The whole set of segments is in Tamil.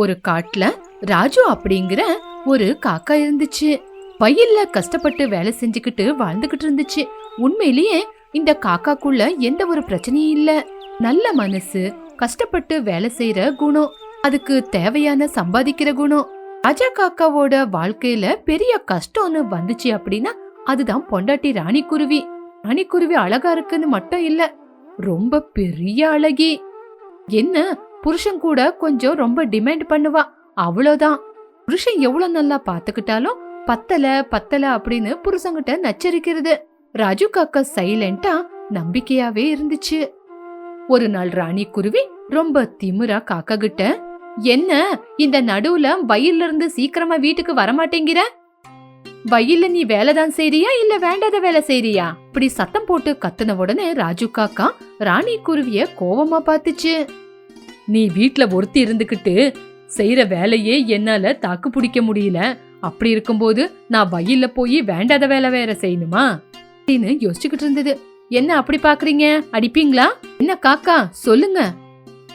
ஒரு காட்டுல ராஜு அப்படிங்கிற ஒரு காக்கா இருந்துச்சு. பையில கஷ்டப்பட்டு வேலை செஞ்சுக்கிட்டு வாழ்ந்துகிட்டு இருந்துச்சு. உண்மையிலேயே இந்த காக்காக்குள்ள எந்த ஒரு பிரச்சனையும் இல்ல. நல்ல மனசு கஷ்டப்பட்டு வேலை செய்யற குணம் அதுக்கு தேவையான சம்பாதிக்கிற குணம். ராஜா காக்காவோட வாழ்க்கையில பெரிய கஷ்டம்னு வந்துச்சு அப்படின்னா அதுதான் பொண்டாட்டி ராணிக்குருவி ராணிக்குருவி அழகா இருக்குன்னு மட்டும் இல்ல ரொம்ப பெரிய அழகி. என்ன புருஷன் கூட கொஞ்சம் ரொம்ப டிமாண்ட் பண்ணுவா. அவ்வளோதான் புருஷன் எவ்வளவு நல்லா பாத்துக்கிட்டாலும் பத்தல பத்தல அப்படின்னு புருஷங்கிட்ட நச்சரிக்கிறது. ராஜு காக்கா சைலண்டா நம்பிக்கையாவே இருந்துச்சு. ஒரு நாள் ராணி குருவி ரொம்ப திமிரா காக்கா கிட்ட என்ன இந்த நடுவுல வயல்ல இருந்து சீக்கிரமா வீட்டுக்கு வரமாட்டேங்கிற? வயல்ல நீ வேலைதான் செய்றியா இல்ல வேண்டாத வேலை செய்றியா? இப்படி சத்தம் போட்டு கத்துன உடனே ராஜு காக்கா ராணி குருவிய கோவமா பாத்துச்சு நீ வீட்ல ஒருத்தி இருந்துகிட்டு செய்யற வேலையே என்னால தாக்கு பிடிக்க முடியல. அப்படி இருக்கும்போது நான் வயல்ல போய் வேண்டாத வேலை வேற செய்யணுமா? அப்படின்னு யோசிச்சுக்கிட்டு இருந்தது. என்ன அப்படி பாக்குறீங்க? அடிப்பீங்களா? என்ன காக்கா? சொல்லுங்க.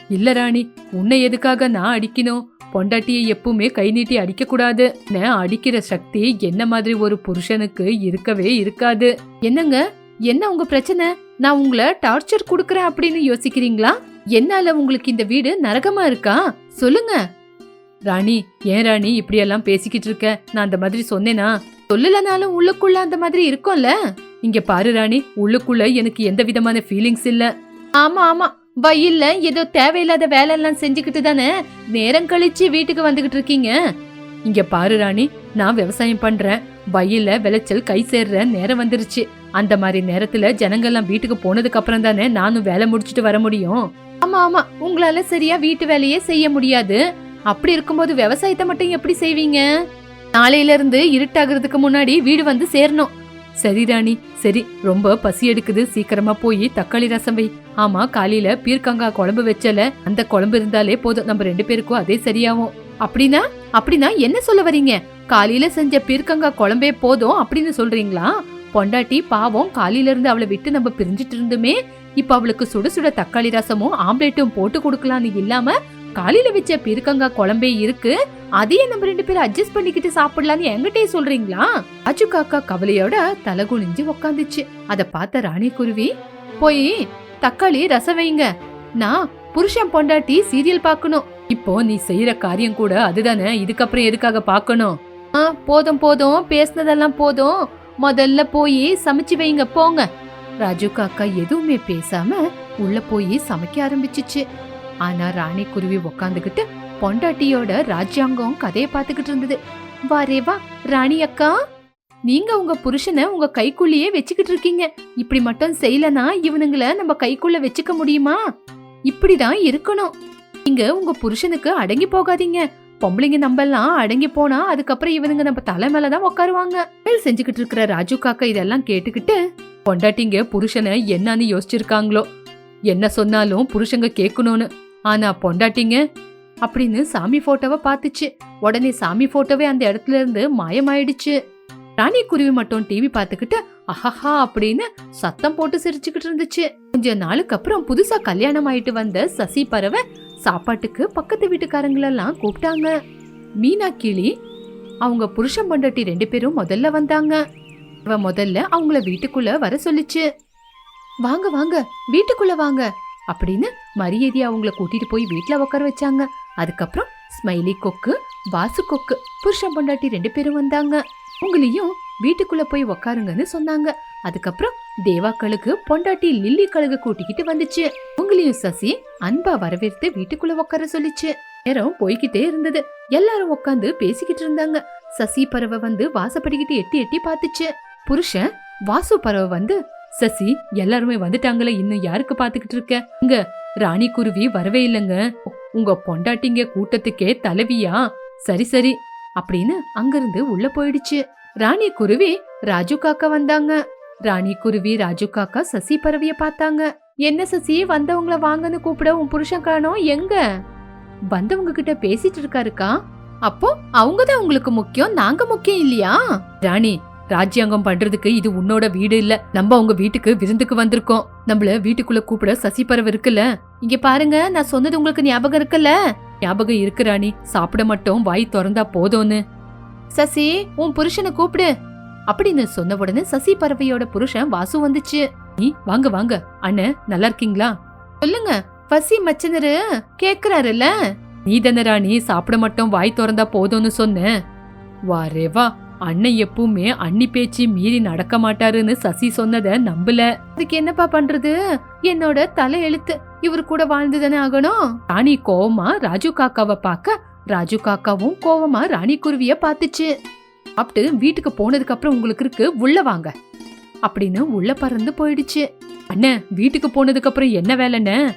இல்ல ராணி உன்னை எதுக்காக நான் அடிக்கணும்? பொண்டாட்டியை எப்பவுமே கை நீட்டி அடிக்க கூடாது நான் அடிக்கிற சக்தி என்ன மாதிரி ஒரு புருஷனுக்கு இருக்கவே இருக்காது. என்னங்க? என்ன உங்க பிரச்சனை? நான் உங்களை டார்ச்சர் குடுக்கறேன் அப்படின்னு யோசிக்கிறீங்களா? என்னால உங்களுக்கு இந்த வீடு நரகமா இருக்கா? சொல்லுங்க. ராணி ஏன் ராணி இப்படியெல்லாம் பேசிக்கிட்டு இருக்க? நான் அந்த மாதிரி சொன்னேனா? சொல்லலனாலும் உள்ளுக்குள்ள அந்த மாதிரி இருக்கும்ல? இங்க பாரு ராணி உள்ளுக்குள்ள எனக்கு எந்த விதமான ஃபீலிங்ஸ் இல்ல. ஆமா ஆமா. வயல்ல ஏதோ தேவையில்லாத வேலை எல்லாம் செஞ்சுக்கிட்டு தானே? நேரம் கழிச்சு வீட்டுக்கு வந்துகிட்டு இருக்கீங்க. இங்க பாரு ராணி நான் விவசாயம் பண்றேன். வயல்ல விளைச்சல் கை சேர்ற நேரம் வந்துருச்சு. அந்த மாதிரி நேரத்துல ஜனங்கள்லாம் வீட்டுக்கு போனதுக்கு அப்புறம் தானே நானும் வேலை முடிச்சிட்டு வர முடியும். ஆமா ஆமா. உங்களால சரியா வீட்டு வேலையே செய்ய முடியாது. அப்படி இருக்கும்போது விவசாயத்தை மட்டும் எப்படி செய்வீங்க? நாளையில இருந்து இருட்டாகிறதுக்கு முன்னாடி வீடு வந்து சேரணும். சரி ராணி. சரி ரொம்ப பசி எடுக்குது. சீக்கிரமா போய் தக்காளி ரசம் வை. ஆமா காலையில பீர்க்கங்காய் குழம்பு வச்சல. அந்த குழம்பு இருந்தாலே போதும். நம்ம ரெண்டு பேருக்கும் அதே சரியாகும். அப்படின்னா? அப்படின்னா என்ன சொல்ல வரீங்க? காலையில செஞ்ச பீர்க்கங்காய் குழம்பே போதும் அப்படின்னு சொல்றீங்களா? பொண்டாட்டி பாவம் காலையில இருந்து அவளை விட்டு நம்ம பிரிஞ்சிட்டு இருந்துமே இப்ப அவளுக்கு சுட சுட தக்காளி ரசமும் ஆம்லேட்டும் போட்டு கொடுக்கலான்னு இல்லாம காலையில வச்ச பீர்க்கங்கா குழம்பே இருக்கு அதையே நம்ம ரெண்டு பேரும் அட்ஜஸ்ட் பண்ணிக்கிட்டு சாப்பிடலான்னு எங்கிட்டே சொல்றீங்களா? அஜு காக்கா கவலையோட தலை குனிஞ்சு உக்காந்துச்சு. அத பார்த்த ராணி குருவி போய் தக்காளி ரசம் வைங்க. நான் புருஷன் பொண்டாட்டி சீரியல் பார்க்கணும். இப்போ நீ செய்யற காரியம் கூட அதுதானே இதுக்கப்புறம் எதுக்காக பார்க்கணும்? ஆ போதும் போதும் பேசுனதெல்லாம் போதும். முதல்ல போய் சமைச்சு வைங்க போங்க. ராஜு காக்கா எதுவுமே பேசாம உள்ள போய் சமைக்க ஆரம்பிச்சுச்சு. ஆனா ராணி குருவி உக்காந்துகிட்டு பொண்டாட்டியோட ராஜ்யாங்கம் கதையை பார்த்துக்கிட்டு இருந்தது. வாரே வா ராணி அக்கா. நீங்க உங்க புருஷனை உங்க கைக்குள்ளேயே வச்சுக்கிட்டு இருக்கீங்க. இப்படி மட்டும் செய்யலனா இவனுங்கள நம்ம கைக்குள்ள வச்சுக்க முடியுமா? இப்படிதான் இருக்கணும். நீங்க உங்க புருஷனுக்கு அடங்கி போகாதீங்க. பொம்பளைங்க நம்பெல்லாம் அடங்கி போனா அதுக்கப்புறம் இவனுங்க நம்ம தலை மேலதான் உட்காருவாங்க வேல் செஞ்சுக்கிட்டு இருக்கிற ராஜு காக்கா இதெல்லாம் கேட்டுக்கிட்டு பொண்டாட்டிங்க புருஷனை என்னன்னு யோசிச்சிருக்காங்களோ? என்ன சொன்னாலும் புருஷங்க கேட்கணும்னு. ஆனா பொண்டாட்டிங்க? அப்படின்னு சாமி போட்டோவை பார்த்துச்சு. உடனே சாமி போட்டோவே அந்த இடத்துல இருந்து மாயமாயிடுச்சு. ராணி குருவி மட்டும் டிவி பார்த்துக்கிட்டு அஹஹா அப்படின்னு சத்தம் போட்டு சிரிச்சுக்கிட்டு இருந்துச்சு. கொஞ்ச நாளுக்கு அப்புறம் புதுசா கல்யாணம் ஆயிட்டு வந்த சசி பறவை சாப்பாட்டுக்கு பக்கத்து வீட்டுக்காரங்களெல்லாம் கூப்பிட்டாங்க. மீனா கிளி அவங்க புருஷன் பொண்டாட்டி ரெண்டு பேரும் முதல்ல வந்தாங்க. அவ முதல்ல அவங்கள வீட்டுக்குள்ள வர சொல்லிச்சு. வாங்க வாங்க வீட்டுக்குள்ள வாங்க அப்படின்னு மரியாதையை அவங்கள கூட்டிட்டு போய் வீட்டில் உட்கார வச்சாங்க. அதுக்கப்புறம் ஸ்மைலி கொக்கு வாசு கொக்கு புருஷன் பொண்டாட்டி ரெண்டு பேரும் வந்தாங்க. உங்களையும் வீட்டுக்குள்ள போய் உக்காருங்கன்னு சொன்னாங்க. அதுக்கப்புறம் தேவாக்களுக்கு பொண்டாட்டி லில்லி கழுகு கூட்டிக்கிட்டு வந்துச்சு. உங்களையும் சசி அன்பா வரவேற்று வீட்டுக்குள்ள உட்கார சொல்லிச்சு. நேரம் போய்கிட்டே இருந்தது. எல்லாரும் உட்காந்து பேசிக்கிட்டு இருந்தாங்க. சசி பறவை வந்து வாசப்படிக்கிட்டு எட்டி எட்டி பாத்துச்சு. புருஷன் வாசு பறவை வந்து சசி எல்லாருமே வந்துட்டாங்களே இன்னும் யாருக்கு பாத்துக்கிட்டு இருக்க? இங்க ராணி குருவி வரவே இல்லைங்க. உங்க பொண்டாட்டிங்க கூட்டத்துக்கே தலைவியா? சரி சரி அப்படின்னு அங்கிருந்து உள்ள போயிடுச்சு. ராணி குருவி ராஜு காக்கா வந்தாங்க. ராணி குருவி ராஜு காக்கா சசி பறவைய பார்த்தாங்க. என்ன சசி வந்தவங்கள வாங்கன்னு கூப்பிட உன் புருஷன் காணோம்? எங்க? வந்தவங்க கிட்ட பேசிட்டு இருக்காருக்கா? அப்போ அவங்கதான் உங்களுக்கு முக்கியம் நாங்க முக்கியம் இல்லையா? ராணி ராஜ்யாங்கம் பண்றதுக்கு இது உன்னோட வீடு இல்ல. நம்ம உங்க வீட்டுக்கு விருந்துக்கு வந்திருக்கோம். நம்மள வீட்டுக்குள்ள கூப்பிட சசி பறவை இருக்குல்ல? இங்க பாருங்க நான் சொன்னது உங்களுக்கு ஞாபகம் இருக்குல்ல? ஞாபகம் இருக்கு ராணி. சாப்பிட மட்டும் வாய் திறந்தா போதும்னு. சசி உன் புருஷனை கூப்பிடு. அப்படின்னு சொன்ன உடனே சசி பறவையோட புருஷன் வாசு வந்துச்சு. வாங்க வாங்க. அண்ணன் நல்லா இருக்கீங்களா? சொல்லுங்க பசி மச்சனரு கேக்குறாருல்ல? நீ தானே ராணி சாப்பிட மட்டும் வாய் திறந்தா போதும்னு சொன்ன. வாரே வா. அண்ணன் எப்பவுமே அண்ணி பேச்சு மீறி நடக்க மாட்டாருன்னு சசி சொன்னத நம்பல. அதுக்கு என்னப்பா பண்றது? என்னோட தலை எழுத்து. இவர் கூட வாழ்ந்து தானே ஆகணும்? ராணி கோவமா ராஜு காக்காவை பார்க்க ராஜு காக்காவும் கோவமா ராணி குருவிய பாத்துச்சு சாப்பிட்டு வீட்டுக்கு போனதுக்கு அப்புறம் உங்களுக்கு இருக்கு உள்ள வாங்க. அப்படின்னு உள்ள பறந்து போயிடுச்சு. அண்ணன் வீட்டுக்கு போனதுக்கு அப்புறம் என்ன வேலைன்னு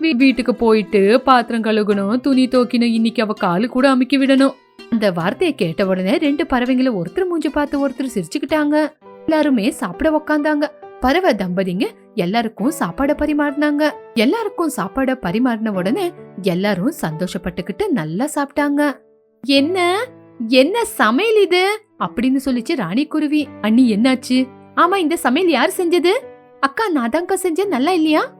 வீ- வீட்டுக்கு போயிட்டு பாத்திரம் கழுகணும் துணி துவைக்கணும் இன்னைக்கு அவ காலு கூட அமுக்கி விடணும். அந்த வார்த்தையை கேட்ட உடனே ரெண்டு பறவைங்களை ஒருத்தர் மூஞ்சி பார்த்து ஒருத்தர் சிரிச்சுக்கிட்டாங்க. எல்லாருமே சாப்பிட உக்காந்தாங்க. பறவை தம்பதிங்க எல்லாருக்கும் சாப்பாட பரிமாறினாங்க. எல்லாருக்கும் சாப்பாட பரிமாறின உடனே எல்லாரும் சந்தோஷப்பட்டுக்கிட்டு நல்லா சாப்பிட்டாங்க. என்ன? என்ன சமையல் இது? அப்படின்னு சொல்லிச்சு ராணி குருவி. அண்ணி என்னாச்சு? ஆமா இந்த சமையல் யார் செஞ்சது? அக்கா நான் தான்க்கா செஞ்சேன் நல்லா இல்லையா?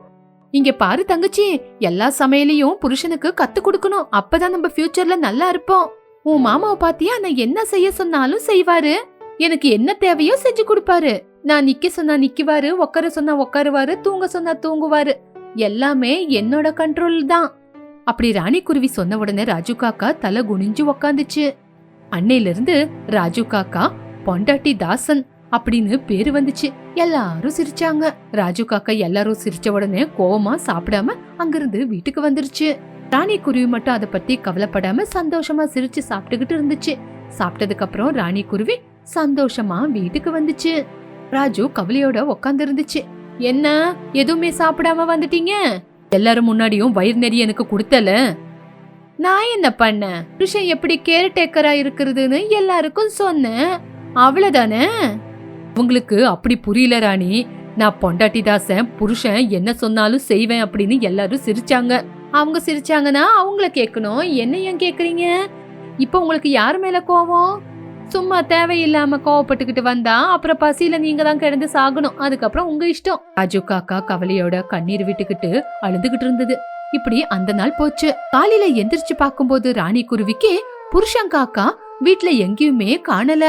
இங்க பாரு தங்கச்சி எல்லா சமையலையும் புருஷனுக்கு கத்து கொடுக்கணும். அப்பதான் நம்ம ஃபியூச்சர்ல நல்லா இருப்போம். உன் மாமாவை பாத்தியா? நான் என்ன செய்ய சொன்னாலும் செய்வாரு. எனக்கு என்ன தேவையோ செஞ்சு கொடுப்பாரு. நான் நிக்க சொன்னா நிக்குவாரு உக்கார சொன்னா உட்காருவாரு தூங்க சொன்னா தூங்குவாரு. எல்லாமே என்னோட கண்ட்ரோல் தான். அப்படி ராணி குருவி சொன்ன உடனே ராஜு காக்கா தலை குனிஞ்சு உக்காந்துச்சு. அன்னையில இருந்து ராஜு காக்கா பொண்டாட்டி தாசன் அப்படின்னு பேரு வந்துச்சு. எல்லாரும் சிரிச்சாங்க. ராஜு காக்கா எல்லாரும் சிரிச்ச உடனே கோவமா சாப்பிடாம அங்கிருந்து வீட்டுக்கு வந்துருச்சு. ராணி குருவி மட்டும் அதை பத்தி கவலைப்படாம சந்தோஷமா சிரிச்சு சாப்பிட்டுக்கிட்டு இருந்துச்சு. சாப்பிட்டதுக்கு அப்புறம் ராணி குருவி சந்தோஷமா வீட்டுக்கு வந்துச்சு. ராஜு கவலையோட உக்காந்து இருந்துச்சு. என்ன? எதுவுமே சாப்பிடாம வந்துட்டீங்க? எல்லாரும் முன்னாடியும் வயிறு நெறி எனக்கு கொடுத்தல? நான் என்ன பண்ணேன்? புருஷன் எப்படி கேர்டேக்கரா இருக்கிறதுன்னு எல்லாருக்கும் சொன்னேன். அவ்வளவுதானே? உங்களுக்கு அப்படி புரியல ராணி. நான் பொண்டாட்டி தாசன் புருஷன் என்ன சொன்னாலும் செய்வேன் அப்படின்னு எல்லாரும் சிரிச்சாங்க. அவங்க சிரிச்சாங்கன்னா அவங்கள கேட்கணும். என்ன ஏன் கேக்குறீங்க? இப்போ உங்களுக்கு யார் மேல கோவம்? சும்மா தேவையில்லாம கோவப்பட்டுக்கிட்டு வந்தா அப்புறம் பசியில நீங்க தான் கிடந்து சாகணும். அதுக்கப்புறம் உங்க இஷ்டம். ராஜு காக்கா கவலையோட கண்ணீர் விட்டுக்கிட்டு அழுதுகிட்டு இருந்தது. இப்படி அந்த நாள் போச்சு. காலையில எந்திரிச்சு பார்க்கும்போது ராணி குருவிக்கு புருஷன் காக்கா வீட்டுல எங்கேயுமே காணல.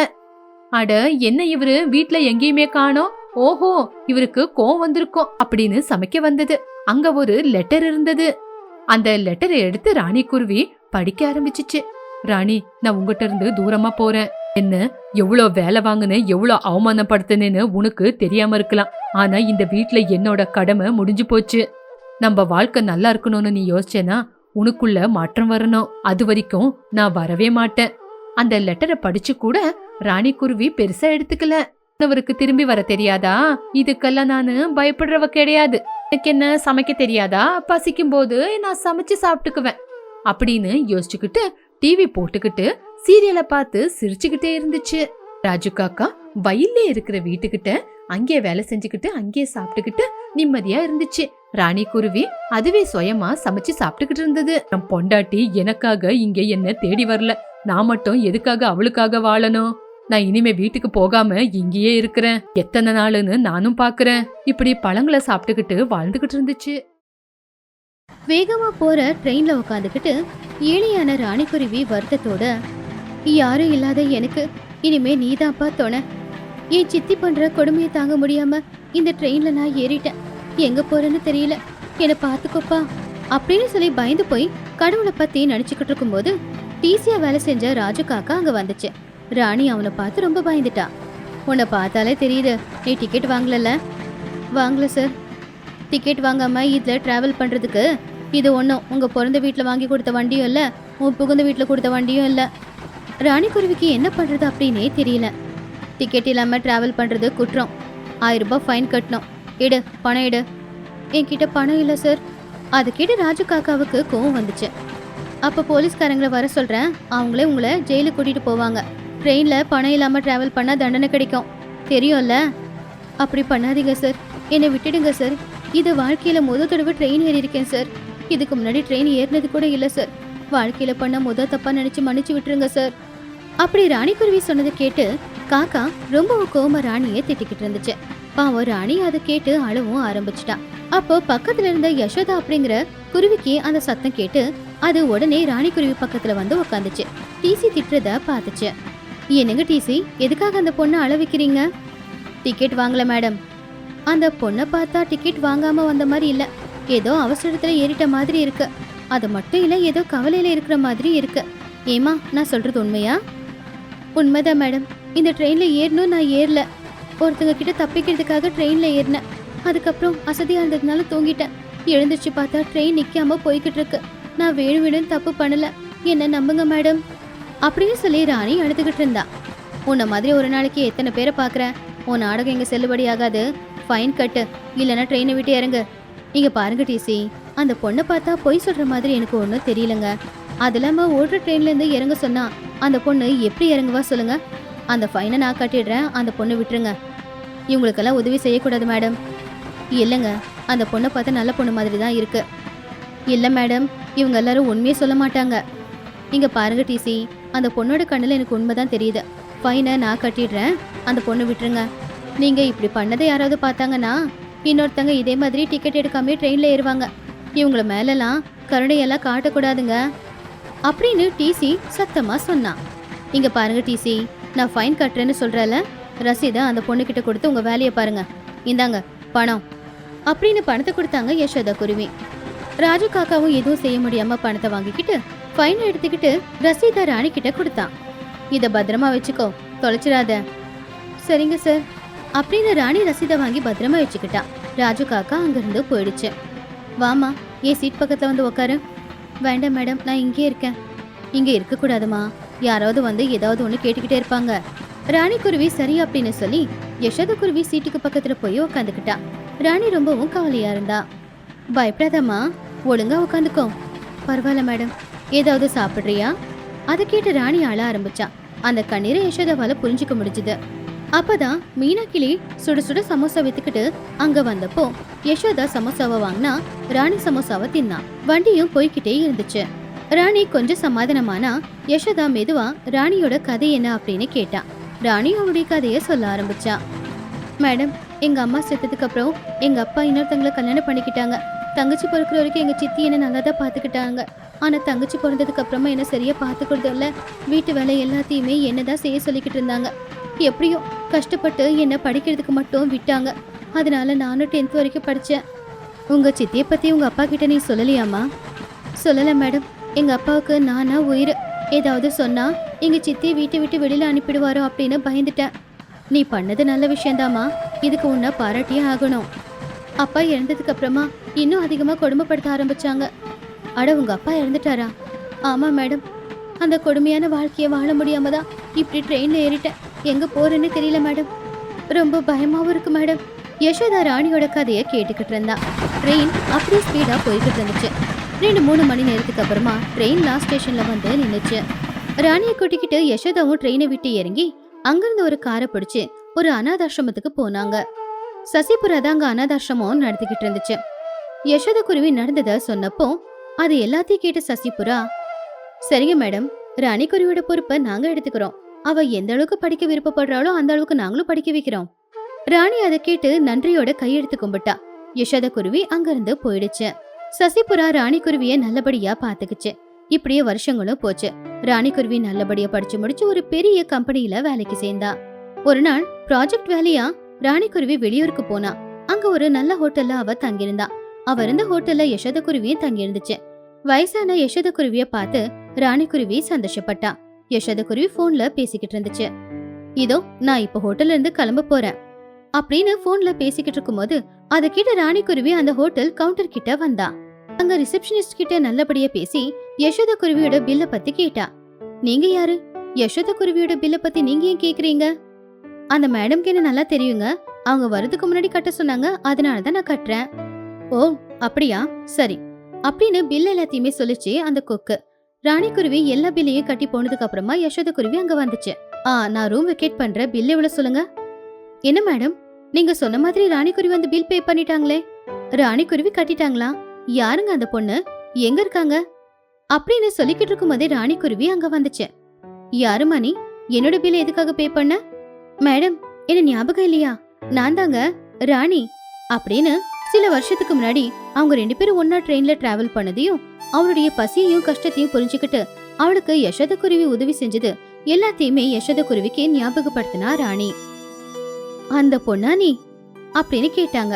அட என்ன இவரு? வீட்ல எங்கேயுமே காணோம். ஓஹோ இவருக்கு கோவம் வந்திருக்கும் அப்படின்னு சமைக்க வந்தது. அங்க ஒரு லெட்டர் இருந்தது. அந்த லெட்டரை எடுத்து ராணி குருவி படிக்க ஆரம்பிச்சுச்சு. ராணி நான் உங்ககிட்ட இருந்து தூரமா போறேன். என்ன எவ்வளவு வேலை வாங்குனேன் எவ்வளவு அவமானப்படுத்தினேன்னு உனக்கு தெரியாம இருக்கலாம். ஆனா இந்த வீட்ல என்னோட கடமை முடிஞ்சு போச்சு. நம்ம வாழ்க்கை நல்லா இருக்கணும்னு நீ யோசிச்சேனா உனக்குள்ள மாற்றம் வரணும். அது வரைக்கும் நான் வரவே மாட்டேன். அந்த லெட்டரை படிச்சு கூட ராணி குருவி பெருசா எடுத்துக்கல. அவருக்கு திரும்பி வர தெரியாதா? இதுக்கெல்லாம் நானு பயப்படுறவ கிடையாது. எனக்கு என்ன சமைக்க தெரியாதா? பசிக்கும் போது நான் சமைச்சு சாப்பிட்டுக்குவேன். அப்படின்னு யோசிச்சுக்கிட்டு டிவி போட்டுக்கிட்டு சீரியலை பார்த்து சிரிச்சுக்கிட்டே இருந்துச்சு. ராஜு காக்கா வயல்ல இருக்கிற வீட்டுக்கிட்ட அங்கே வேலை செஞ்சுக்கிட்டு அங்கேயே சாப்பிட்டுக்கிட்டு நிம்மதியா இருந்துச்சு. ராணி குருவி அதுவே சுயமா சமைச்சு சாப்பிட்டுக்கிட்டு இருந்தது. நம் பொண்டாட்டி எனக்காக இங்க என்ன தேடி வரல. நான் மட்டும் எதுக்காக அவளுக்காக வாழணும்? நான் இனிமே வீட்டுக்கு போகாம இங்கேயே இருக்கிறேன். எத்தனை நாளுன்னு நானும் பாக்குறேன். இப்படி பழங்களை சாப்பிட்டுக்கிட்டு வாழ்ந்துகிட்டு இருந்துச்சு. வேகமா போற ட்ரெயின்ல உட்காந்துக்கிட்டு ஏழையான ராணிக்குருவி வருத்தத்தோட யாரும் இல்லாத எனக்கு இனிமே நீதான்ப்பா துணை. என் சித்தி பண்ற கொடுமையை தாங்க முடியாம இந்த ட்ரெயின்ல நான் ஏறிட்டேன். எங்க போறேன்னு தெரியல. என்னை பார்த்துக்கோப்பா அப்படின்னு சொல்லி பயந்து போய் கடவுளை பத்தி நினைச்சுக்கிட்டு இருக்கும்போது டிசியா வேலை செஞ்ச ராஜு காக்கா அங்க வந்துச்சு. ராணி அவனை பார்த்து ரொம்ப பயந்துட்டா. உன்னை பார்த்தாலே தெரியுது நீ டிக்கெட் வாங்கலல்ல? வாங்கல சார் டிக்கெட் வாங்காம இதில் டிராவல் பண்ணுறதுக்கு இது ஒன்றும் உங்கள் பிறந்த வீட்டில் வாங்கி கொடுத்த வண்டியும் இல்லை உன் புகுந்த வீட்டில் கொடுத்த வண்டியும் இல்லை. ராணிக்குருவிக்கு என்ன பண்ணுறது அப்படின்னே தெரியல. டிக்கெட் இல்லாமல் டிராவல் பண்ணுறது குற்றம். ஆயிரரூபா ரூபாய் ஃபைன் கட்டணும். எடு பணம் எடு என்கிட்ட பணம் இல்லை சார் அதை கேட்டு ராஜு காக்காவுக்கு கோவம் வந்துச்சு. அப்போ போலீஸ்காரங்களை வர சொல்கிறேன் அவங்களே உங்களை ஜெயிலுக்கு கூட்டிகிட்டு போவாங்க. ட்ரெயினில் பணம் இல்லாமல் ட்ராவல் பண்ணால் தண்டனை கிடைக்கும். தெரியும்ல? அப்படி பண்ணாதீங்க சார் என்னை விட்டுடுங்க சார் இது வாழ்க்கையில் முத தடவை ட்ரெயின் ஏறி இருக்கேன் சார் இதுக்கு முன்னாடி ட்ரெயின் ஏறினது கூட இல்லை சார் வாழ்க்கையில் பண்ண முத தப்பாக நினச்சி மன்னிச்சு விட்டுருங்க சார் அப்படி ராணிக்குருவி சொன்னதை கேட்டு காக்கா ரொம்ப கோம ராணியை திட்டிக்கிட்டு இருந்துச்சு. பாவம் ராணி அதை கேட்டு அழவும் ஆரம்பிச்சிட்டா. அப்போ பக்கத்துல இருந்த யசோதா அப்படிங்கிற குருவிக்கு அந்த சத்தம் கேட்டு அது உடனே ராணிக்குருவி பக்கத்துல வந்து உட்காந்துச்சு டிசி திட்டுறத பார்த்துச்சு. என்னங்க டிசி எதுக்காக அந்த பொண்ணை அளவிக்கிறீங்க? டிக்கெட் வாங்கல மேடம். அந்த பொண்ணை பார்த்தா டிக்கெட் வாங்காம வந்த மாதிரி இல்ல. ஏதோ அவசரத்துல ஏறிட்ட மாதிரி இருக்கு. அது மட்டும் இல்ல ஏதோ கவலையில இருக்கிற மாதிரி இருக்கு. ஏமா நான் சொல்றது உண்மையா? உண்மைதான் மேடம். இந்த ட்ரெயின்ல ஏறணும் நான் ஏறல. ஒருத்தங்க கிட்ட தப்பிக்கிறதுக்காக ட்ரெயின்ல ஏறினேன். அதுக்கப்புறம் அசதியாக இருந்ததுனால தூங்கிட்டேன். எழுந்திருச்சு பார்த்தா ட்ரெயின் நிக்காம போய்கிட்டு இருக்கு. நான் வேணும் வேணும்னு தப்பு பண்ணல. என்ன நம்புங்க மேடம்? அப்படின்னு சொல்லி ராணி அழுதுகிட்டு இருந்தா. உன்னை மாதிரி ஒரு நாளைக்கு எத்தனை பேரை பார்க்குறேன் உன் நாடகம் இங்கே செல்லுபடி ஆகாது. ஃபைன் கட்டு. இல்லைன்னா ட்ரெயினை விட்டு இறங்கு. இங்கே பாருங்க டிசி அந்த பொண்ணை பார்த்தா பொய் சொல்கிற மாதிரி எனக்கு ஒன்றும் தெரியலங்க. அது இல்லாமல் ஓடுற ட்ரெயின்லேருந்து இறங்க சொன்னா அந்த பொண்ணு எப்படி இறங்குவா சொல்லுங்க. அந்த ஃபைனை நான் கட்டிடுறேன். அந்த பொண்ணை விட்டுருங்க. இவங்களுக்கெல்லாம் உதவி செய்யக்கூடாது மேடம் இல்லைங்க. அந்த பொண்ணை பார்த்தா நல்ல பொண்ணு மாதிரி தான் இருக்கு. இல்லை மேடம் இவங்க எல்லாரும் உண்மையே சொல்ல மாட்டாங்க. இங்கே பாருங்க டிசி அந்த பொண்ணோட கண்ணில் எனக்கு உண்மை தான் தெரியுது. ஃபைனை நான் கட்டிடுறேன். அந்த பொண்ணை விட்டுருங்க. நீங்கள் இப்படி பண்ணதை யாராவது பார்த்தாங்கன்னா இன்னொருத்தங்க இதே மாதிரி டிக்கெட் எடுக்காமே ட்ரெயினில் ஏறுவாங்க. இவங்கள மேலெல்லாம் கருணையெல்லாம் காட்டக்கூடாதுங்க. அப்படின்னு டிசி சத்தமாக சொன்னான் இங்கே பாருங்க டிசி நான் ஃபைன் கட்டுறேன்னு சொல்கிறேன்ல ரசீதை அந்த பொண்ணுக்கிட்ட கொடுத்து உங்கள் வேலையை பாருங்க. இந்தாங்க பணம். அப்படின்னு பணத்தை கொடுத்தாங்க யசோதா குருவி. ராஜு காக்காவும் எதுவும் செய்ய முடியாமல் பணத்தை வாங்கிக்கிட்டு ஃபைன் எடுத்துக்கிட்டு ரசீதா ராணி கிட்ட கொடுத்தான். இதை பத்திரமா வச்சுக்கோ தொலைச்சிடாத. சரிங்க சார். அப்படின்னு ராணி ரசீதை வாங்கி பத்திரமா வச்சுக்கிட்டா. ராஜு காக்கா அங்கிருந்து போயிடுச்சு. வாமா ஏன் சீட் பக்கத்தில் வந்து உட்காரு வேண்டாம் மேடம் நான் இங்கே இருக்கேன். இங்கே இருக்கக்கூடாதுமா. யாராவது வந்து ஏதாவது ஒன்று கேட்டுக்கிட்டே இருப்பாங்க. ராணி குருவி சரி அப்படின்னு சொல்லி யசோத குருவி சீட்டுக்கு பக்கத்தில் போய் உக்காந்துக்கிட்டா. ராணி ரொம்பவும் கவலையாக இருந்தா. பயப்படாதம்மா ஒழுங்காக உட்காந்துக்கோ பரவாயில்ல மேடம். ஏதாவது சாப்பிடுறியா? அதை கேட்டு ராணி ஆள ஆரம்பிச்சா. அந்த கண்ணீரை யசோதாவால புரிஞ்சுக்க முடிஞ்சுது. அப்பதான் மீனாக்கிளி சுட சுட சமோசா வித்துக்கிட்டு அங்க வந்தப்போ யசோதா சமோசாவை வாங்கினா ராணி சமோசாவை தின்னா. வண்டியும் போய்கிட்டே இருந்துச்சு. ராணி கொஞ்சம் சமாதானமானா யசோதா மெதுவா ராணியோட கதை என்ன அப்படின்னு கேட்டா. ராணி அவளுடைய கதையை சொல்ல ஆரம்பிச்சா. மேடம் எங்க அம்மா செத்ததுக்கு அப்புறம் எங்க அப்பா இன்னொருத்தங்களை கல்யாணம் பண்ணிக்கிட்டாங்க. தங்கச்சி பிறக்கிற வரைக்கும் எங்க சித்தி என்ன நல்லா தான் பாத்துக்கிட்டாங்க ஆனா தங்கச்சி பிறந்ததுக்கு அப்புறமா என்ன சரியா பாத்துக்கிறது இல்ல. வீட்டு வேலை எல்லாத்தையுமே என்னதான் செய்ய சொல்லிக்கிட்டு இருந்தாங்க. எப்படியோ கஷ்டப்பட்டு என்ன படிக்கிறதுக்கு மட்டும் விட்டாங்க. அதனால நானும் டென்த் வரைக்கும் படித்தேன் உங்கள் சித்தியை பற்றி உங்கள் அப்பா கிட்ட நீ சொல்லலையாமா சொல்லலை மேடம் எங்கள் அப்பாவுக்கு நானா உயிர். ஏதாவது சொன்னால் எங்கள் சித்தி வீட்டை விட்டு வெளியில் அனுப்பிடுவாரோ அப்படின்னு பயந்துட்டேன். நீ பண்ணது நல்ல விஷயந்தாம்மா இதுக்கு உன்னை பாராட்டியே ஆகணும். அப்பா இறந்ததுக்கு அப்புறமா இன்னும் அதிகமாக கொடுமைப்படுத்த ஆரம்பிச்சாங்க. அட உங்க அப்பா இறந்துட்டாரா? ஆமா மேடம். அந்த கொடுமையான வாழ்க்கையை வாழ முடியாம தான் இப்படி ட்ரெயின்ல ஏறிட்டேன். எங்க போறேன்னு தெரியல மேடம். ரொம்ப பயமாவும் இருக்கு மேடம். யசோதா ராணியோட கதையை கேட்டுக்கிட்டு இருந்தா. ட்ரெயின் அப்படியே ஸ்பீடா போய்கிட்டு இருந்துச்சு. ரெண்டு மூணு மணி நேரத்துக்கு அப்புறமா ட்ரெயின் லாஸ்ட் ஸ்டேஷன்ல வந்து நின்றுச்சு ராணியை கூட்டிக்கிட்டு யசோதாவும் ட்ரெயினை விட்டு இறங்கி அங்கிருந்து ஒரு காரை பிடிச்சு ஒரு அனாதாசிரமத்துக்கு போனாங்க. சசிபுரா தான் அங்க அனாதாசிரமம் நடத்திக்கிட்டு இருந்துச்சு. யசோத குருவி நடந்ததை சொன்னப்போ அது எல்லாத்தையும் கேட்ட சசிபுரா சரிங்க மேடம் ராணி பொறுப்பை நாங்க எடுத்துக்கிறோம். அவ எந்த அளவுக்கு படிக்க விருப்பப்படுறாளோ அந்த அளவுக்கு நாங்களும் படிக்க வைக்கிறோம். ராணி அதை கேட்டு நன்றியோட கையெடுத்து கும்பிட்டா. யசோத குருவி அங்கிருந்து போயிடுச்சு. சசிபுரா ராணி குருவிய நல்லபடியா பாத்துக்குச்சு இப்படியே வருஷங்களும் போச்சு. ராணி குருவி நல்லபடியா படிச்சு முடிச்சு ஒரு பெரிய கம்பெனில வேலைக்கு சேர்ந்தா. ஒரு நாள் ப்ராஜெக்ட் வேலையா ராணி குருவி வெளியூருக்கு போனா. அங்க ஒரு நல்ல ஹோட்டல்ல அவ தங்கியிருந்தா. அவ இருந்த ஹோட்டல்ல யசோத குருவியும் தங்கியிருந்துச்சு. வயசான யசோத குருவிய பார்த்து ராணிக்குருவி சந்தோஷப்பட்டா. யசோத குருவி போன்ல பேசிக்கிட்டு இருந்துச்சு. இதோ நான் இப்ப ஹோட்டல்ல இருந்து கிளம்ப போறேன். அப்படின்னு போன்ல பேசிக்கிட்டு இருக்கும்போது அதை கிட்ட ராணிக்குருவி அந்த ஹோட்டல் கவுண்டர் கிட்ட வந்தா. அங்க ரிசப்ஷனிஸ்ட் கிட்ட நல்லபடியா பேசி யசோத குருவியோட பில்ல பத்தி கேட்டா. நீங்க யாரு? யசோத குருவியோட பில்ல பத்தி நீங்க ஏன் கேக்குறீங்க? அந்த மேடம்க்கு என்ன நல்லா தெரியுங்க. அவங்க வரதுக்கு முன்னாடி கட்ட சொன்னாங்க. அதனால தான் நான் கட்டுறேன். ஓ அப்படியா? சரி. அப்படின்னு பில் எல்லாத்தையுமே சொல்லிச்சு அந்த கொக்கு. ராணிக்குருவி எல்லா பில்லையும் கட்டி போனதுக்கு அப்புறமா யசோத குருவி அங்க வந்துச்சு. ஆ நான் ரூம் வெக்கேட் பண்ற பில் எவ்வளவு சொல்லுங்க? என்ன மேடம் நீங்க சொன்ன மாதிரி ராணிக்குருவி வந்து பில் பே பண்ணிட்டாங்களே. ராணிக்குருவி கட்டிட்டாங்களா? யாருங்க அந்த பொண்ணு? எங்க இருக்காங்க? அப்படின்னு சொல்லிக்கிட்டு இருக்கும்போதே போதே ராணிக்குருவி அங்க வந்துச்சு. யாருமா நீ? என்னோட பில் எதுக்காக பே பண்ண? மேடம் என்ன ஞாபகம் இல்லையா? நான் தாங்க. ராணி. அப்படின்னு சில வருஷத்துக்கு முன்னாடி அவங்க ரெண்டு பேரும் ஒன்னா ட்ரெயின்ல டிராவல் பண்ணதையும் அவளுடைய பசியையும் கஷ்டத்தையும் புரிஞ்சுக்கிட்டு அவளுக்கு யசோத குருவி உதவி செஞ்சது. எல்லாத்தையுமே யசோத குருவிக்கு ஞாபகப்படுத்தினா ராணி. அந்த பொண்ணா நீ அப்படின்னு கேட்டாங்க.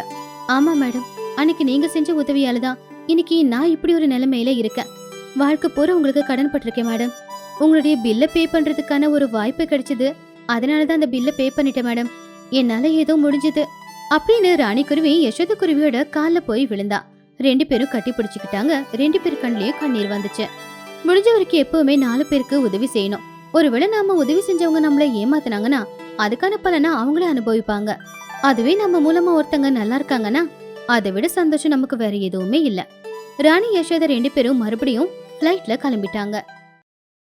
ஆமா மேடம். அன்னைக்கு நீங்க செஞ்ச உதவியால தான் இன்னைக்கு நான் இப்படி ஒரு நிலைமையில இருக்கேன். வாழ்க்கை பூரா உங்களுக்கு கடன் பட்டிருக்கேன் மேடம். உங்களுடைய பில்லை பே பண்றதுக்கான ஒரு வாய்ப்பு கிடைச்சது. அதனால தான் அந்த பில்லை பே பண்ணிட்டேன் மேடம். என்னால ஏதோ முடிஞ்சது. அப்படின்னு ராணி குருவி காலில் குருவியோட கால்ல போய் விழுந்தா. ரெண்டு பேரும் கட்டி பிடிச்சிக்கிட்டாங்க. ரெண்டு பேர் கண்லயும் கண்ணீர் வந்துச்சு. முடிஞ்ச வரைக்கும் எப்பவுமே நாலு பேருக்கு உதவி செய்யணும். ஒருவேளை நாம உதவி செஞ்சவங்க நம்மள ஏமாத்துனாங்கன்னா அதுக்கான பலனை அவங்களே அனுபவிப்பாங்க. அதுவே நம்ம மூலமா ஒருத்தங்க நல்லா இருக்காங்கன்னா அதை விட சந்தோஷம் நமக்கு வேற எதுவுமே இல்ல. ராணி யசோதா ரெண்டு பேரும் மறுபடியும் ஃப்ளைட்ல கிளம்பிட்டாங்க.